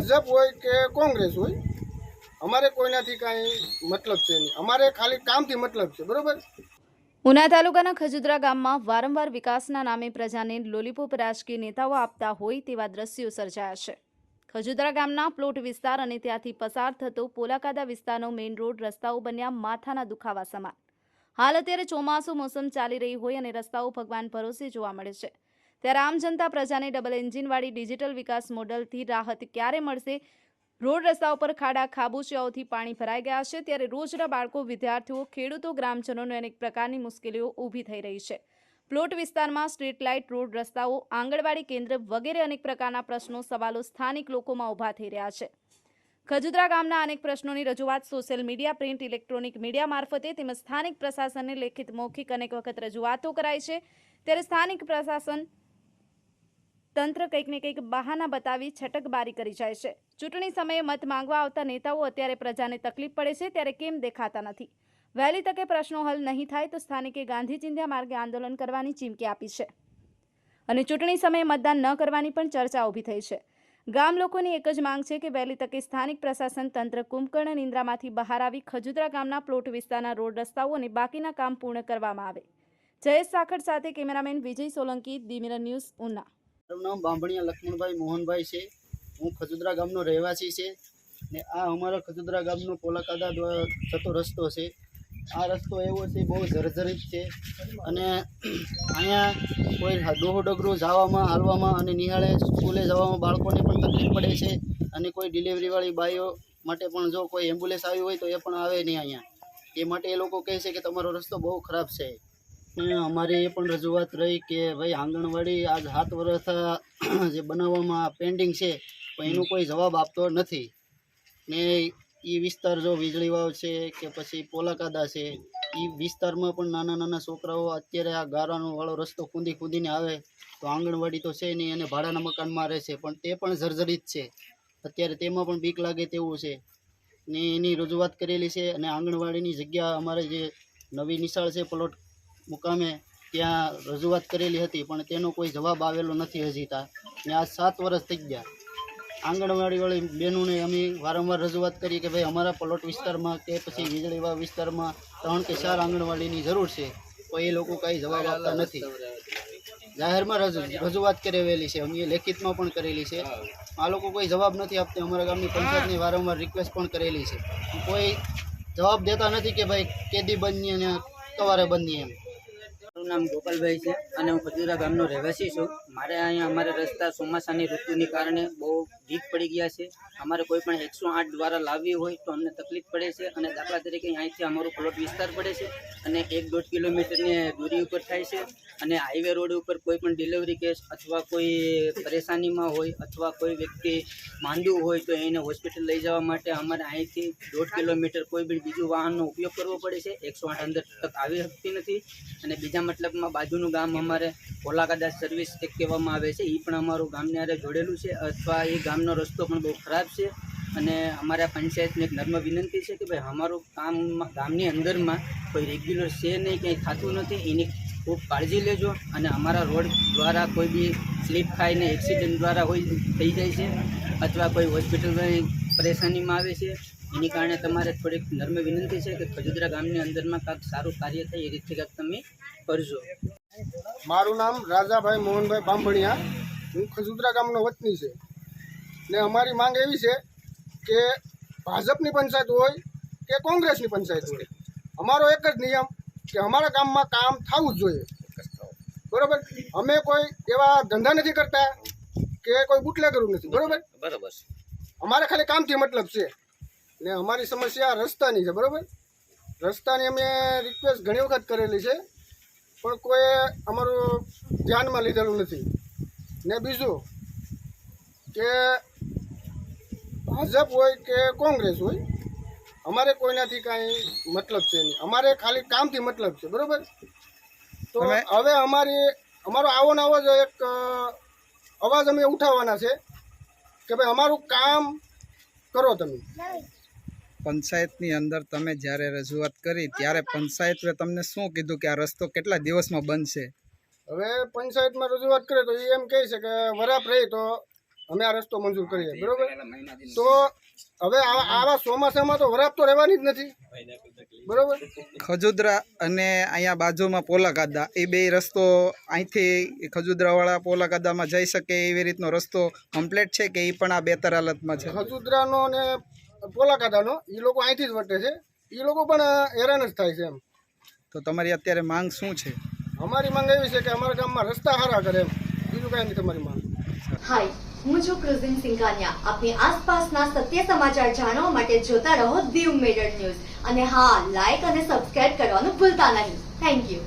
ભાજપ હોય કે કોંગ્રેસ હોય, અમારે કોઈનાથી કાંઈ મતલબ છે નહીં. અમારે ખાલી કામથી મતલબ છે, બરોબર? ઉના તાલુકાના ખજુદરા ગામમાં વારંવાર વિકાસના નામે પ્રજાને લોલીપોપ રાજકીય નેતાઓ આપતા હોય તેવા દ્રશ્યો સર્જાયા છે. ખજુદરા ગામના પ્લોટ વિસ્તાર અને ત્યાંથી પસાર થતો પોલાકાદા વિસ્તારનો મેઇન રોડ રસ્તાઓ બન્યા માથાના દુખાવા સમાન. હાલ અત્યારે ચોમાસું મોસમ ચાલી રહી હોય અને રસ્તાઓ ભગવાન ભરોસે જોવા મળે છે. ત્યારે આમ જનતા પ્રજાને ડબલ એન્જિનવાળી ડિજિટલ વિકાસ મોડલથી રાહત ક્યારે મળશે? રોડ રસ્તા ઉપર ખાડા, ખાબોચિયાઓથી પાણી ભરાઈ ગયા છે. ત્યારે રોજના બાળકો, વિદ્યાર્થીઓ, ખેડૂતો, ગ્રામજનોને અનેક પ્રકારની મુશ્કેલીઓ ઊભી થઈ રહી છે. પ્લોટ વિસ્તારમાં સ્ટ્રીટ લાઇટ, રોડ રસ્તાઓ, આંગણવાડી કેન્દ્ર વગેરે અનેક પ્રકારના પ્રશ્નો સવાલો સ્થાનિક લોકોમાં ઊભા થઈ રહ્યા છે. ખજુદરા ગામના અનેક પ્રશ્નોની રજૂઆત social media, print, electronic media મારફતે તેમજ સ્થાનિક પ્રશાસનને લેખિત, મૌખિક અનેક વખત રજૂઆતો કરાઈ છે. ત્યારે સ્થાનિક પ્રશાસન તંત્ર કંઈક ને કંઈક બહાના બતાવી છટકબારી કરી જાય છે. ચૂંટણી સમયે મત માંગવા આવતા નેતાઓ અત્યારે પ્રજાને તકલીફ પડે છે ત્યારે કેમ દેખાતા નથી? વહેલી તકે પ્રશ્નો હલ નહીં થાય તો સ્થાનિકે ગાંધી ચિંધ્યા માર્ગે આંદોલન કરવાની ચીમકી આપી છે. અને ચૂંટણી સમયે મતદાન ન કરવાની પણ ચર્ચા ઊભી થઈ છે. ગામ લોકોની એક જ માંગ છે કે વહેલી તકે સ્થાનિક પ્રશાસન તંત્ર કુંભકર્ણ નિંદ્રામાંથી બહાર આવી ખજુદરા ગામના પ્લોટ વિસ્તારના રોડ રસ્તાઓ અને બાકીના કામ પૂર્ણ કરવામાં આવે. જયેશ સાખડ સાથે કેમેરામેન વિજય સોલંકી દિમિરન ન્યૂઝ, ઉના. મારું નામ બાંભણિયા લક્ષ્મણભાઈ મોહનભાઈ છે. હું ખજુદરા ગામનો રહેવાસી છે ને આ અમારા ખજુદરા ગામનો કોલાકાદા દ્વારા જતો રસ્તો છે. આ રસ્તો એવો છે, બહુ જર્જરિત છે અને અહીંયા કોઈ ડોહો ડગરો જવામાં, હાલવામાં અને નિહાળે સ્કૂલે જવામાં બાળકોને પણ તકલીફ પડે છે અને કોઈ ડિલિવરીવાળી બાઈઓ માટે પણ જો કોઈ એમ્બ્યુલન્સ આવી હોય તો એ પણ આવે નહીં અહીંયા. એ માટે એ લોકો કહે છે કે તમારો રસ્તો બહુ ખરાબ છે. અમારે એ પણ રજૂઆત રહી કે ભાઈ આંગણવાડી આજ સાત વર્ષ જે બનાવવામાં પેન્ડિંગ છે, પણ એનો કોઈ જવાબ આપતો નથી. ને એ વિસ્તાર જો વીજળી વાવ છે કે પછી પોલાકાદા છે એ વિસ્તારમાં પણ નાના નાના છોકરાઓ અત્યારે આ ગારાનો વાળો રસ્તો કૂદી કૂદીને આવે, તો આંગણવાડી તો છે નહીં અને ભાડાના મકાનમાં રહે છે, પણ તે પણ જર્જરિત છે. અત્યારે તેમાં પણ બીક લાગે તેવું છે. ને એની રજૂઆત કરેલી છે અને આંગણવાડીની જગ્યા અમારે જે નવી નિશાળ છે, પ્લોટ મુકામે ત્યાં રજૂઆત કરેલી હતી, પણ તેનો કોઈ જવાબ આવેલો નથી હજી તા. ને આ સાત વર્ષ થઈ ગયા. આંગણવાડીવાળી બહેનોને અમે વારંવાર રજૂઆત કરી કે ભાઈ, અમારા પ્લોટ વિસ્તારમાં કે પછી વીજળીવા વિસ્તારમાં ત્રણ કે ચાર આંગણવાડીની જરૂર છે પણ એ લોકો કાંઈ જવાબ આપતા નથી. જાહેરમાં રજૂ- રજૂઆત કરેલી છે, અમે લેખિતમાં પણ કરેલી છે. આ લોકો કોઈ જવાબ નથી આપતા, અમારા ગામની પંચાયતની વારંવાર રિક્વેસ્ટ પણ કરેલી છે. કોઈ જવાબ દેતા નથી કે ભાઈ, કેદી બનીએ ને સવારે બનીએ એમ. નામ ગોપાલભાઈ છે અને હું ખજુરા ગામનો રહેવાસી છું. મારે અહીંયા અમારા રસ્તા ચોમાસાની ઋતુની કારણે બહુ ભીક પડી ગયા છે. અમારે કોઈ પણ એકસો આઠ દ્વારા લાવવી હોય તો અમને તકલીફ પડે છે અને દાખલા તરીકે અહીંથી અમારો પ્લોટ વિસ્તાર પડે છે અને એક દોઢ કિલોમીટરની દૂરી ઉપર થાય છે અને હાઈવે રોડ ઉપર કોઈ પણ ડિલિવરી કેસ અથવા કોઈ પરેશાનીમાં હોય અથવા કોઈ વ્યક્તિ માંદું હોય તો એને હોસ્પિટલ લઈ જવા માટે અમારે અહીંથી દોઢ કિલોમીટર કોઈ બી બીજું વાહનનો ઉપયોગ કરવો પડે છે. એકસો આઠ અંદર તક આવી શકતી નથી અને બીજા મતલબમાં બાજુનું ગામ અમારે ઓલાકાદા સર્વિસ એક કહેવામાં આવે છે. એ પણ અમારું ગામને આરે જોડેલું છે અથવા એ ગામનો રસ્તો પણ બહુ ખરાબ છે. અને અમારા પંચાયતને એક નર્મ વિનંતી છે કે ભાઈ અમારું કામ ગામની અંદરમાં કોઈ રેગ્યુલર છે નહીં કંઈ થતું નથી. એની ખૂબ કાળજી લેજો અને અમારા રોડ દ્વારા કોઈ બી સ્લીપ ખાઈને એક્સિડન્ટ દ્વારા હોય, થઈ જાય છે. અથવા કોઈ હોસ્પિટલની પરેશાનીમાં આવે છે. એની કારણે તમારે થોડીક નર્મ વિનંતી છે કે ખજુદરા ગામની અંદરમાં કાંઈક સારું કાર્ય થાય એ રીતે કાંઈક તમે કરજો. મારું નામ રાજાભાઈ મોહનભાઈ બાંભણિયા. હું ખજુદરા ગામનો વતની છે. ને અમારી માંગ એવી છે કે ભાજપની પંચાયત હોય કે કોંગ્રેસની પંચાયત હોય. અમારો એક જ નિયમ કે અમારા ગામમાં કામ થવું જ જોઈએ. બરોબર? અમે કોઈ એવા ધંધા નથી કરતા કે કોઈ બુટલેગરું નથી. બરોબર? બરોબર અમારે ખાલી કામથી મતલબ છે. ને અમારી સમસ્યા રસ્તાની છે બરાબર? રસ્તાની અમે રિક્વેસ્ટ ઘણી વખત કરેલી છે પણ કોઈ અમારું ધ્યાનમાં લીધેલું નથી. ને બીજું કે ભાજપ હોય કે કોંગ્રેસ હોય અમારે કોઈનાથી કાંઈ મતલબ છે નહીં. અમારે ખાલી કામથી મતલબ છે બરાબર? તો હવે અમારી અમારો આવો ને આવો જ એક અવાજ અમે ઉઠાવવાના છે કે ભાઈ અમારું કામ કરો તમે. પંચાયતની અંદર તમે જ્યારે રજૂઆત કરી ત્યારે પંચાયતે તમને શું કીધું કે આ રસ્તો કેટલા દિવસમાં બનશે? હવે પંચાયતમાં રજૂઆત કરે તો એ એમ કહે છે કે વરાપ રહી તો અમે આ રસ્તો મંજૂર કરીએ બરોબર? તો હવે આવા આવા ચોમાસામાં તો વરાપ તો રહેવાની જ નથી બરોબર? ખજુદરા અને અહીંયા બાજુમાં પોલાકાદા એ બે રસ્તો અહીંથી ખજુદરાવાળા પોલાકાદામાં જઈ શકે એવી રીતનો રસ્તો કમ્પ્લીટ છે કે એ પણ આ બેતર હાલતમાં છે? ખજુદરાનો ને પોલાકાદાનો એ લોકો અહીંથી જ વટે છે. એ લોકો પણ હેરાન જ થાય છે એમ. તો તમારી અત્યારે માંગ શું છે? અમારી માંગ એવી છે કે અમારા ગામમાં રસ્તા સારા કરે એમ. બીજું કાંઈ નથી તમારી માંગ. હાય હું છું ક્રુઝિન સિંઘાનિયા આપની આસપાસના સત્ય સમાચાર જાણવા માટે જોતા રહો દીવ મેડર ન્યૂઝ. અને હા લાઈક અને સબસ્ક્રાઇબ કરવાનું ભૂલતા નહીં. Thank you